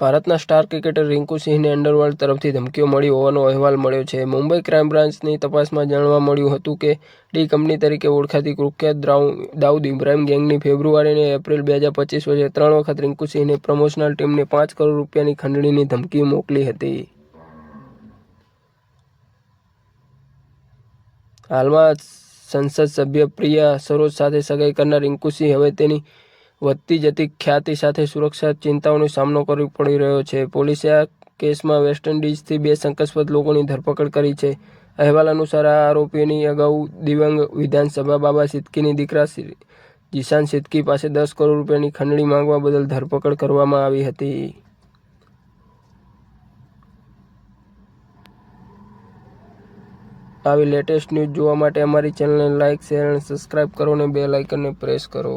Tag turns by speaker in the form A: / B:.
A: ભારતના star cricketer Rinku સિંહને underworld તરફથી ધમકીઓ મળી હોવાનો અહેવાલ મળ્યો છે. મુંબઈ ક્રાઇમ બ્રાન્ચની તપાસમાં જાણવા મળ્યું હતું કે, ડી કંપની તરીકે ઓળખાતી કુખ્યાત દાઉદ ઇબ્રાહિમ ગેંગની ફેબ્રુઆરી અને એપ્રિલ બે હજાર પચીસ વચ્ચે ત્રણ વખત રિંકુ સિંહને પ્રમોશનલ ટીમને પાંચ કરોડ રૂપિયાની ખંડણીની ધમકી મોકલી હતી. હાલમાં સંસદ સભ્ય પ્રિયા સરોજ સાથે સગાઈ કરનાર રિંકુ સિંહ હવે તેની વધતી જતી ખ્યાતિ સાથે સુરક્ષા ચિંતાઓનો સામનો કરવો પડી રહ્યો છે. પોલીસે આ કેસમાં વેસ્ટ ઇન્ડિઝથી બે શંકાસ્પદ લોકોની ધરપકડ કરી છે. અહેવાલ અનુસાર આ આરોપીઓની અગાઉ દિવ્યાંગ વિધાનસભા બાબા સિદ્દકીની દીકરા જીશાન સિદ્દકી પાસે દસ કરોડ રૂપિયાની ખંડણી માંગવા બદલ ધરપકડ કરવામાં આવી હતી. આવી લેટેસ્ટ ન્યૂઝ જોવા માટે અમારી ચેનલને લાઇક શેર અને સબસ્ક્રાઇબ કરો અને બે લાઇકનને પ્રેસ કરો.